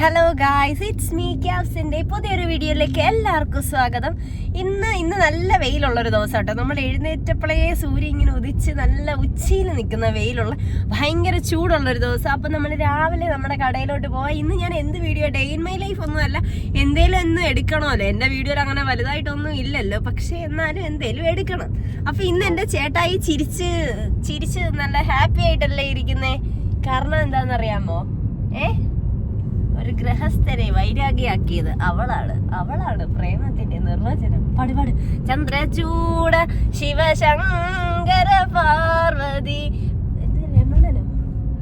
Hello guys it's me ക്യാസിന്റെ പുതിയൊരു വീഡിയോയിലേക്ക് എല്ലാവർക്കും സ്വാഗതം. ഇന്ന് ഇന്ന് നല്ല വെയിലുള്ളൊരു ദിവസം കേട്ടോ നമ്മൾ എഴുന്നേറ്റപ്പോഴേ സൂര്യൻ ഇങ്ങനെ ഉദിച്ച് നല്ല ഉച്ചയിൽ നിൽക്കുന്ന വെയിലുള്ള ഭയങ്കര ചൂടുള്ളൊരു ദിവസം. അപ്പം നമ്മൾ രാവിലെ നമ്മുടെ കടയിലോട്ട് പോവാം. ഇന്ന് ഞാൻ എന്ത് video? Day in my life ഒന്നുമല്ല എന്തേലും ഒന്നും എടുക്കണമല്ലോ. എന്റെ വീഡിയോയിൽ അങ്ങനെ വലുതായിട്ടൊന്നും ഇല്ലല്ലോ. പക്ഷേ എന്നാലും എന്തേലും എടുക്കണം. അപ്പം ഇന്ന് എന്റെ ചേട്ടായി ചിരിച്ച് ചിരിച്ച് നല്ല ഹാപ്പി ആയിട്ടല്ലേ ഇരിക്കുന്നേ. കാരണം എന്താണെന്നറിയാമോ? ഏ? ഒരു ഗ്രഹസ്ഥനെ വൈരാഗിയാക്കിയത് അവളാണ്. അവളാണ് പ്രേമത്തിന്റെ നിർവചനം. പാടുപാട് പാട്. ചന്ദ്രചൂട ശിവശങ്കര പാർവതി.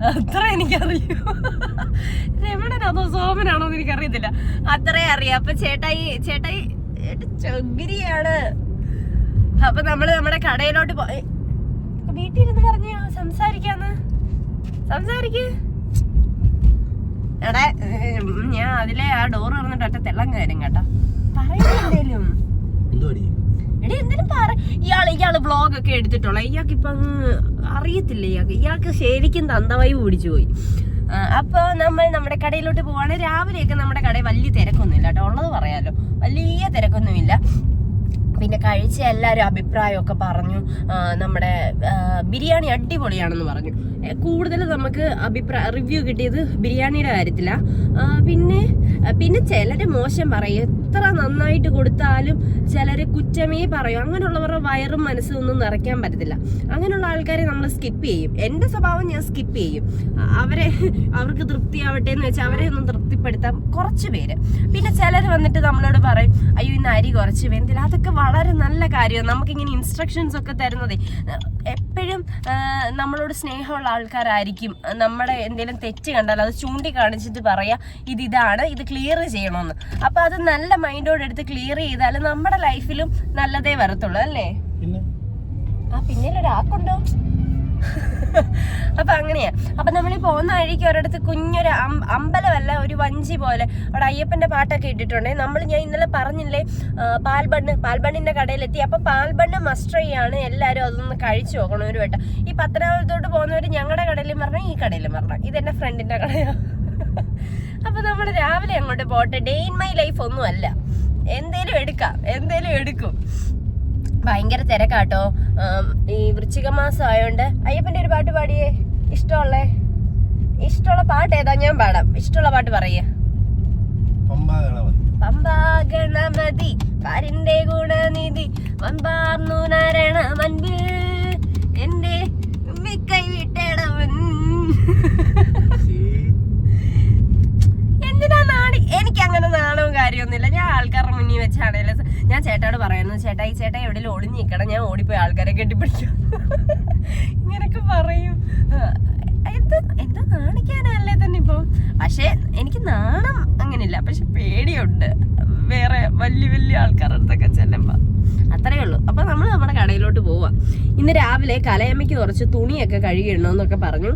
അത്ര എനിക്കറിയൂ. രമണനാണോ സോമനാണോ എന്ന് എനിക്കറിയത്തില്ല. അത്രേ അറിയാം. അപ്പൊ ചേട്ടായി ചേട്ടായി ചൊഗിരിയാണ്. അപ്പൊ നമ്മൾ നമ്മുടെ കടയിലോട്ട് പോയി വീട്ടിൽ ഇരുന്ന് പറഞ്ഞോ സംസാരിക്കാന്ന്. സംസാരിക്കേ. എടാ ഞാൻ അതിലെ ആ ഡോർ തുറന്നിട്ട് ഒറ്റ തെള്ളം കയറും കേട്ടോ. പറയുന്നേലും എടി പറ. ഇയാൾ ഇയാൾ വ്ളോഗ് ഒക്കെ എടുത്തിട്ടുള്ള ഇയാൾക്ക് ഇപ്പൊ അങ്ങ് അറിയത്തില്ല ഇയാൾക്ക്? ഇയാൾക്ക് ശരിക്കും തന്തവായി പിടിച്ചു പോയി. ആ, അപ്പൊ നമ്മൾ നമ്മുടെ കടയിലോട്ട് പോവാണ്. രാവിലെയൊക്കെ നമ്മുടെ കടയിൽ വലിയ തിരക്കൊന്നുമില്ല കേട്ടോ. ഉള്ളത് പറയാലോ. വലിയ തിരക്കൊന്നുമില്ല. പിന്നെ കഴിച്ച എല്ലാവരും അഭിപ്രായമൊക്കെ പറഞ്ഞു. നമ്മുടെ ബിരിയാണി അടിപൊളിയാണെന്ന് പറഞ്ഞു. കൂടുതൽ നമുക്ക് അഭിപ്രായ റിവ്യൂ കിട്ടിയത് ബിരിയാണിയുടെ കാര്യത്തിലാണ് പിന്നെ പിന്നെ ചിലർ മോശം പറയും എത്ര നന്നായിട്ട് കൊടുത്താലും ചിലർ കുറ്റമേ പറയും. അങ്ങനെയുള്ളവരുടെ വയറും മനസ്സും ഒന്നും നിറയ്ക്കാൻ പറ്റത്തില്ല. അങ്ങനെയുള്ള ആൾക്കാരെ നമ്മൾ സ്കിപ്പ് ചെയ്യും. എന്റെ സ്വഭാവം ഞാൻ സ്കിപ്പ് ചെയ്യും. അവരെ അവർക്ക് തൃപ്തിയാവട്ടെ എന്ന് വെച്ചാൽ അവരെ ഒന്നും തൃപ്തിപ്പെടുത്താം കുറച്ച് പേര്. പിന്നെ ചിലർ വന്നിട്ട് നമ്മളോട് പറയും അയ്യോ ഇന്ന് അരി കുറച്ച് വേണ്ടില്ല അതൊക്കെ വളരെ നല്ല കാര്യമാണ്. നമുക്കിങ്ങനെ ഇൻസ്ട്രക്ഷൻസ് ഒക്കെ തരുന്നതേ. എപ്പോഴും നമ്മളോട് സ്നേഹമുള്ള ആൾക്കാരായിരിക്കും. നമ്മുടെ എന്തെങ്കിലും തെറ്റ് കണ്ടാൽ അത് ചൂണ്ടിക്കാണിച്ചിട്ട് പറയാം ഇത് ഇതാണ് ഇത് ക്ലിയർ ചെയ്യണമെന്ന് അപ്പോൾ അത് നല്ല മൈൻഡോടെ എടുത്ത് ക്ലിയർ ചെയ്താൽ നമ്മുടെ ലൈഫിലും നല്ലതേ വരത്തുള്ളൂ അല്ലേ? ആ പിന്നെ ഒരാക്കുണ്ടോ അപ്പൊ അങ്ങനെയാ. അപ്പൊ നമ്മൾ പോകുന്ന വഴിക്ക് ഒരിടത്ത് കുഞ്ഞൊരു അമ്പലമല്ല ഒരു വഞ്ചി പോലെ അവിടെ അയ്യപ്പന്റെ പാട്ടൊക്കെ ഇട്ടിട്ടുണ്ട്. നമ്മൾ ഞാൻ ഇന്നലെ പറഞ്ഞില്ലേ പാൽബണ്ണ് പാൽബണ്ണിന്റെ കടയിലെത്തി. അപ്പൊ പാൽബണ്ണ് മസ്റ്റർ ആണ് എല്ലാരും അതൊന്ന് കഴിച്ചു നോക്കണം ഒരു വട്ടം. ഈ പത്തനാപുരത്തോട്ട് പോകുന്നവർ ഞങ്ങളുടെ കടയിലും പറഞ്ഞു ഈ കടയിലും പറഞ്ഞു ഇതെന്റെ ഫ്രണ്ടിന്റെ കടയാ. അപ്പൊ നമ്മൾ രാവിലെ അങ്ങോട്ട് പോട്ടെ. ഡേ ഇൻ മൈ ലൈഫ് ഒന്നും അല്ല എന്തേലും എടുക്കാം എന്തേലും എടുക്കും. ഭയങ്കര തിരക്കാട്ടോ. ഈ വൃശ്ചിക മാസം ആയതുകൊണ്ട് അയ്യപ്പന്റെ ഒരു പാട്ട് പാടിയേ. ഇഷ്ടമുള്ളേ? ഇഷ്ടമുള്ള പാട്ട് ഏതാ? ഞാൻ പാടാം. ഇഷ്ടമുള്ള പാട്ട് പറയേ. പമ്പാ ഗണപതി ഗുണനിധി വമ്പാർന്നു നരണ മൻപിൽ എന്റെ കൈ വിട്ടേടവൻ. എന്തിനാ നാണി? എനിക്ക് അങ്ങനെ നാണവും കാര്യമൊന്നുമില്ല. ഞാൻ ആൾക്കാരുടെ മുന്നിൽ വെച്ചാണേലും ഞാൻ ചേട്ടയോട് പറയുന്നു ചേട്ടാ ഈ ചേട്ടാ എവിടെയും ഒളിഞ്ഞു നിൽക്കണം ഞാൻ ഓടിപ്പോയി ആൾക്കാരെ കെട്ടിപ്പിടിക്കും. ഇങ്ങനൊക്കെ പറയും. എന്താ എന്താ നാണിക്കാനല്ലേ തന്നെ ഇപ്പൊ? പക്ഷേ എനിക്ക് നാണം അങ്ങനില്ല പക്ഷെ പേടിയുണ്ട്. വേറെ വലിയ വലിയ ആൾക്കാരുടെ അടുത്തൊക്കെ ചെല്ലുമ്പോ. അത്രയേ ഉള്ളൂ. അപ്പൊ നമ്മൾ നമ്മുടെ കടയിലോട്ട് പോവാം. ഇന്ന് രാവിലെ കലയമ്മയ്ക്ക് കുറച്ച് തുണിയൊക്കെ കഴുകിയിടണമെന്നൊക്കെ പറഞ്ഞു.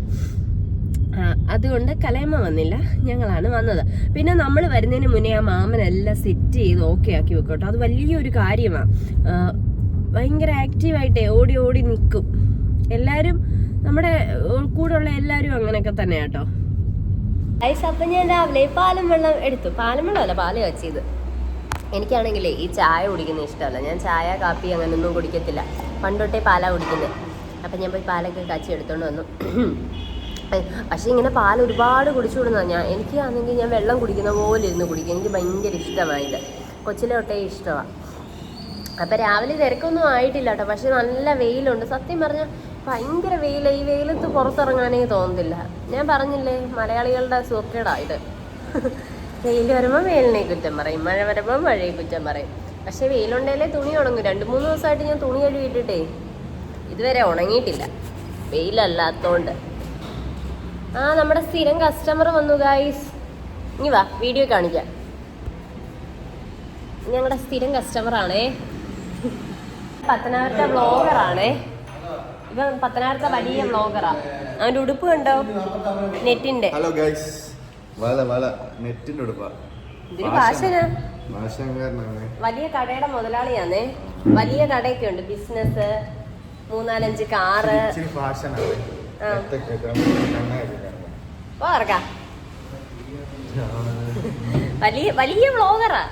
അതുകൊണ്ട് കലയമ്മ വന്നില്ല. ഞങ്ങളാണ് വന്നത്. പിന്നെ നമ്മൾ വരുന്നതിന് മുന്നേ ആ മാമനെല്ലാം സെറ്റ് ചെയ്ത് ഓക്കെ ആക്കി വെക്കും കേട്ടോ അത് വലിയൊരു കാര്യമാണ് ഭയങ്കര ആക്റ്റീവായിട്ടേ ഓടി ഓടി നിൽക്കും എല്ലാവരും നമ്മുടെ കൂടെ ഉള്ള എല്ലാവരും അങ്ങനെയൊക്കെ തന്നെ കേട്ടോ ഐസ് അപ്പം ഞാൻ രാവിലെ പാലം വെള്ളം എടുത്തു. പാലും വെള്ളമല്ല പാൽ കച്ചിയത് എനിക്കാണെങ്കിലേ ഈ ചായ കുടിക്കുന്ന ഇഷ്ടമല്ല. ഞാൻ ചായ കാപ്പി അങ്ങനെയൊന്നും കുടിക്കത്തില്ല. പണ്ടൊട്ടേ പാലാണ് കുടിക്കുന്നത് അപ്പം ഞാൻ പോയി പാലൊക്കെ കാച്ചി എടുത്തോണ്ട് വന്നു. പക്ഷേ ഇങ്ങനെ പാൽ ഒരുപാട് കുടിച്ചു വിടുന്ന ഞാൻ എനിക്ക് ആണെങ്കിൽ ഞാൻ വെള്ളം കുടിക്കുന്ന പോലെ ഇരുന്ന് കുടിക്കും. എനിക്ക് ഭയങ്കര ഇഷ്ടമായത് കൊച്ചിലെ തൊട്ടേ ഇഷ്ടമാണ് അപ്പം രാവിലെ തിരക്കൊന്നും ആയിട്ടില്ല കേട്ടോ. പക്ഷെ നല്ല വെയിലുണ്ട്. സത്യം പറഞ്ഞാൽ ഭയങ്കര വെയിൽ ഈ വെയിലത്ത് പുറത്തിറങ്ങാനേ തോന്നുന്നില്ല ഞാൻ പറഞ്ഞില്ലേ മലയാളികളുടെ സൂക്കേടാ ഇത്. വെയിൽ വരുമ്പോൾ വെയിലിനെ കുറ്റം പറയും. മഴ വരുമ്പോൾ മഴയെ കുറ്റം പറയും. പക്ഷേ വെയിലുണ്ടെങ്കിലേ തുണി ഉണങ്ങും. രണ്ട് മൂന്ന് ദിവസമായിട്ട് ഞാൻ തുണി കഴുകിയിട്ടിട്ടേ ഇതുവരെ ഉണങ്ങിയിട്ടില്ല. വെയിലല്ലാത്തോണ്ട്. ആ നമ്മുടെ സ്ഥിരം കസ്റ്റമർ വന്നു ഗായ്സ് ഇനി വാ വീഡിയോ കാണിക്കാം. ഞങ്ങളുടെ സ്ഥിരം കസ്റ്റമർ ആണേ. പത്തനാപുരത്തെ വ്ളോഗറാണേ ഇവൻ പത്തനാപുരത്തെ വലിയ വ്ളോഗറാ അവന്റെ ഉടുപ്പ് കണ്ടോ? നെറ്റിന്റെ ഹലോ ഗൈസ് വല വല. നെറ്റിന്റെ ഉടുപ്പാ. ഇതിന് ഭാഷനാ വലിയ കടയുടെ മുതലാളിയാന്നേ വലിയ കടയൊക്കെ ഉണ്ട്. ബിസിനസ് മൂന്നാലഞ്ച് കാറ്. ഫാഷനാണ് കാണുന്നത്. വലിയ വലിയ വ്ളോഗറാ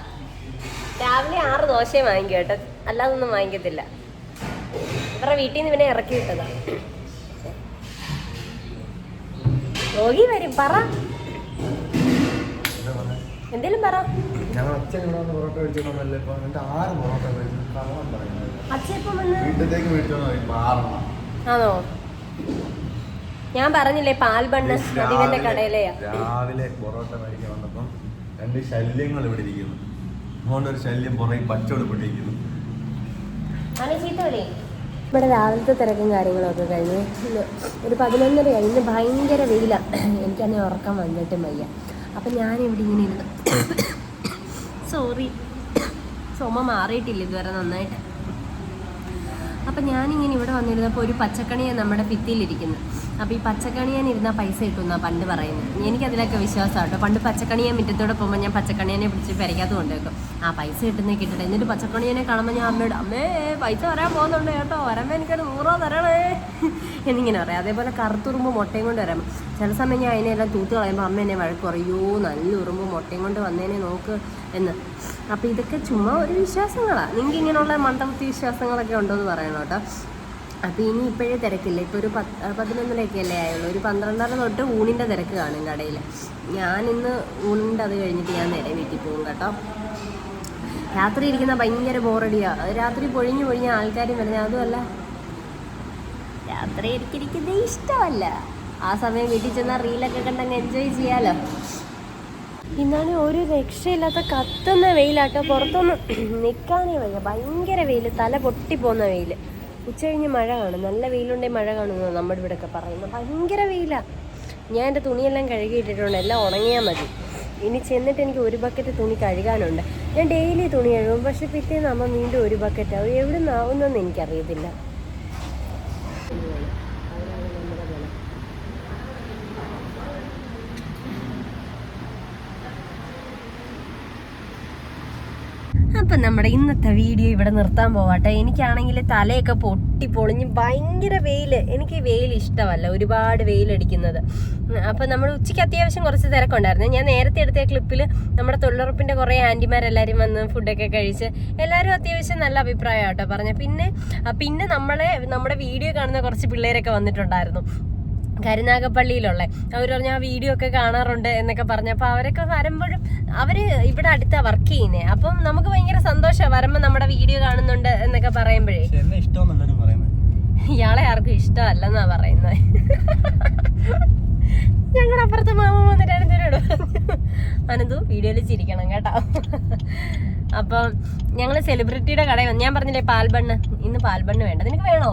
രാവിലെ ആറ് ദോശയും വാങ്ങിക്കും കേട്ടോ. അല്ലാതൊന്നും വാങ്ങിക്കത്തില്ല. ഇവരുടെ വീട്ടിൽ നിന്ന് ഇവനെ ഇറക്കി വിട്ടതാ. രോഗി വരും പറ. എന്തേലും പറ. ഞങ്ങൾ അച്ഛൻ ഇവിടെ വന്ന് പൊറോട്ട കഴിച്ചിട്ടുണ്ടല്ലോ ഇപ്പൊ ആറ് പൊറോട്ട കഴിച്ചു കള്ളം പറയുന്നത്. അച്ഛൻ ഇപ്പം വന്ന് വീട്ടിലേക്ക് മേടിച്ചോന്ന് പറയുമ്പോ ആണോ? ഞാൻ പറഞ്ഞില്ലേ പാൽ ബണ്ണ് അതിവന്റെ രാവിലെ- കടയിലെയാ രാവിലെ പൊറോട്ട കഴിക്കാൻ വന്നപ്പം രണ്ട് ശല്യങ്ങൾ ഇവിടെ ഇരിക്കുന്നു. ഒരു ശല്യം പുറകെ പച്ചോടുപ്പിട്ടിരിക്കുന്നു ഇവിടെ രാവിലത്തെ തിരക്കും കാര്യങ്ങളൊക്കെ കഴിഞ്ഞ് ഒരു പതിനൊന്നര ഇന്ന് ഭയങ്കര വെയില. എനിക്ക് തന്നെ ഉറക്കം വന്നിട്ടും വയ്യ. അപ്പം ഞാനിവിടെ ഇങ്ങനെ ഇരുന്നു സോറി ചുമ മാറിയിട്ടില്ല ഇതുവരെ നന്നായിട്ട്. അപ്പം ഞാനിങ്ങനെ ഇവിടെ വന്നിരുന്നപ്പോൾ ഒരു പച്ചക്കണിയാണ് നമ്മുടെ ഭിത്തിയിലിരിക്കുന്നത് അപ്പോൾ ഈ പച്ചക്കണിയാൻ ഇരുന്നാൽ പൈസ കിട്ടുമെന്നാണ് പണ്ട് പറയുന്നത്. എനിക്കതിലൊക്കെ വിശ്വാസം കേട്ടോ. പണ്ട് പച്ചക്കണിയാൻ മുറ്റത്തോടെ പോകുമ്പോൾ ഞാൻ പച്ചക്കണിയനെ പിടിച്ച് പെരയ്ക്കാത്ത കൊണ്ടുവെക്കും. ആ പൈസ കിട്ടുന്നേ കിട്ടട്ടെ. എന്നിട്ട് പച്ചക്കണിയനെ കാണുമ്പോൾ ഞാൻ അമ്മയോട് അമ്മേ പൈസ വരാൻ പോകുന്നുണ്ട് കേട്ടോ. വരുമ്പോൾ എനിക്കൊരു നൂറോ തരണേ. എന്നിങ്ങനെ പറയാം. അതേപോലെ കറുത്തുറുമ്പ് മുട്ടയും കൊണ്ട് വരാം. ചില സമയം ഞാൻ അതിനെല്ലാം തൂത്ത് കളയുമ്പോൾ അമ്മ എന്നെ വഴക്ക് പറയൂ നല്ല ഉറുമ്പ് മുട്ടയും കൊണ്ട് വന്നേനെ നോക്ക് എന്ന്. അപ്പോൾ ഇതൊക്കെ ചുമ്മാ ഒരു വിശ്വാസങ്ങളാണ് നിങ്ങൾക്ക് ഇങ്ങനെയുള്ള മന്ദബുദ്ധി വിശ്വാസങ്ങളൊക്കെ ഉണ്ടോ എന്ന് പറയണം കേട്ടോ. അപ്പോൾ ഇനി ഇപ്പോഴേ തിരക്കില്ല. ഇപ്പോൾ ഒരു പത്ത് പതിനൊന്നരയൊക്കെ അല്ലേ ആയുള്ളൂ. ഒരു പന്ത്രണ്ടര തൊട്ട് ഊണിന്റെ തിരക്ക് കാണും കടയിൽ ഞാൻ ഇന്ന് ഊണിന്റെ അത് കഴിഞ്ഞിട്ട് ഞാൻ നേരെ വീട്ടിൽ പോകും കേട്ടോ. രാത്രി ഇരിക്കുന്ന ഭയങ്കര ബോറടിയാണ് രാത്രി പൊഴിഞ്ഞു പൊഴിഞ്ഞ ആൾക്കാരും വരുന്നത് അതുമല്ല. രാത്രി എനിക്കിരിക്കുന്നത് ഇഷ്ടമല്ല. ആ സമയം വീട്ടിൽ ചെന്നാൽ റീലൊക്കെ കണ്ടങ്ങ് എൻജോയ് ചെയ്യാലോ. ഇന്നാണ് ഒരു രക്ഷയില്ലാത്ത കത്തുന്ന വെയിലാട്ടോ. പുറത്തൊന്നും നിൽക്കാനേ വയ്യ. ഭയങ്കര വെയിൽ തല പൊട്ടി പോകുന്ന വെയിൽ ഉച്ച കഴിഞ്ഞ് മഴ കാണും. നല്ല വെയിലുണ്ടെങ്കിൽ മഴ കാണുമെന്ന് നമ്മുടെ ഇവിടെ ഒക്കെ പറയുന്നത്. ഭയങ്കര വെയിലാണ് ഞാൻ എന്റെ തുണിയെല്ലാം കഴുകിയിട്ടിട്ടുണ്ട്. എല്ലാം ഉണങ്ങിയാൽ മതി. ഇനി ചെന്നിട്ട് എനിക്ക് ഒരു ബക്കറ്റ് തുണി കഴുകാനുണ്ട്. ഞാൻ ഡെയിലി തുണി കഴുകും. പക്ഷെ പിറ്റേന്ന് അമ്മ വീണ്ടും ഒരു ബക്കറ്റ്. എവിടെ നിന്നാവുന്നെന്ന് എനിക്കറിയത്തില്ല. അപ്പം നമ്മുടെ ഇന്നത്തെ വീഡിയോ ഇവിടെ നിർത്താൻ പോവാട്ടെ. എനിക്കാണെങ്കിൽ തലയൊക്കെ പൊട്ടി പൊളിഞ്ഞ് ഭയങ്കര വെയിൽ എനിക്ക് വെയിൽ ഇഷ്ടമല്ല. ഒരുപാട് വെയിലടിക്കുന്നത് അപ്പം നമ്മൾ ഉച്ചയ്ക്ക് അത്യാവശ്യം കുറച്ച് തിരക്കുണ്ടായിരുന്നു. ഞാൻ നേരത്തെ എടുത്ത ക്ലിപ്പിൽ നമ്മുടെ തൊഴിലുറപ്പിന്റെ കുറേ ആന്റിമാരെല്ലാവരും വന്ന് ഫുഡൊക്കെ കഴിച്ച് എല്ലാവരും അത്യാവശ്യം നല്ല അഭിപ്രായം കേട്ടോ പറഞ്ഞ പിന്നെ പിന്നെ നമ്മളെ നമ്മുടെ വീഡിയോ കാണുന്ന കുറച്ച് പിള്ളേരൊക്കെ വന്നിട്ടുണ്ടായിരുന്നു. കരുനാഗപ്പള്ളിയിലുള്ള. അവർ പറഞ്ഞ ആ വീഡിയോ ഒക്കെ കാണാറുണ്ട് എന്നൊക്കെ പറഞ്ഞു. അപ്പൊ അവരൊക്കെ വരുമ്പോഴും അവർ ഇവിടെ അടുത്താ വർക്ക് ചെയ്യുന്നേ. അപ്പം നമുക്ക് ഭയങ്കര സന്തോഷമാണ് വരുമ്പോൾ നമ്മുടെ വീഡിയോ കാണുന്നുണ്ട് എന്നൊക്കെ പറയുമ്പോഴേ. ഇയാളെ ആർക്കും ഇഷ്ടമല്ലെന്നാ പറയുന്നത് ഞങ്ങളുടെ അപ്പുറത്തെ മാമ വന്നിട്ട് അനന്തു വീഡിയോയിൽ ചിരിക്കണം കേട്ടോ. അപ്പം ഞങ്ങൾ സെലിബ്രിറ്റിയുടെ കടയിൽ വന്നു ഞാൻ പറഞ്ഞില്ലേ പാൽബണ്ണ്? ഇന്ന് പാൽബണ്ണ് വേണ്ട. നിനക്ക് വേണോ?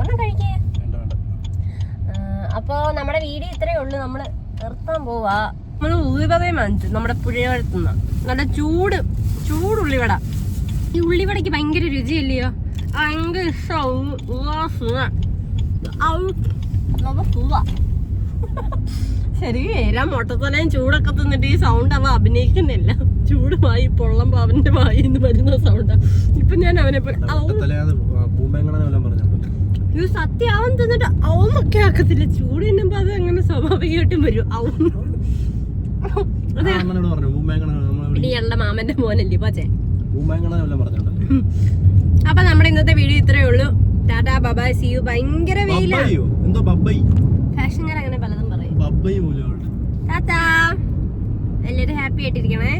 ഒന്നും കഴിക്കേ. അപ്പോൾ നമ്മുടെ വീഡിയോ ഇത്രയേ ഉള്ളൂ. നമ്മൾ നിർത്താൻ പോവാ. നമ്മൾ ഉള്ളിവടയും വാങ്ങിച്ചു നമ്മുടെ പുഴയോരത്തുനിന്ന് നല്ല ചൂട് ചൂട് ഉള്ളിവട. ഈ ഉള്ളിവടയ്ക്ക് ഭയങ്കര രുചിയല്ലയോ? ഭയങ്കര ശരി ഏരാ മൊട്ടത്തലയും ചൂടൊക്കെ തിന്നിട്ട് ഈ സൗണ്ട് അവ അഭിനയിക്കുന്നില്ല. ചൂടുമായി പൊള്ളം പാവന്റെ വരുന്ന സൗണ്ടാ ഇപ്പൊ ഞാൻ അവനെ ഇത് സത്യാവൻ തന്നിട്ട് അവന്നൊക്കെ ആക്കത്തില്ല. ചൂട് തിന്നുമ്പോ അത് അങ്ങനെ സ്വാഭാവികമായിട്ടും വരും. അവൻ അതെ. മാമന്റെ മോനല്ലേ പച്ചേ അപ്പൊ നമ്മുടെ ഇന്നത്തെ വീഡിയോ ഇത്രയേ ഉള്ളൂ. ടാറ്റാ ബബായ് സി യു. ഭയങ്കര വെയിലാണ് ഫാഷൻകാർ അങ്ങനെ പലതും പറയും. ടാറ്റാ. എല്ലാരും ഹാപ്പി ആയിട്ടിരിക്കണേ.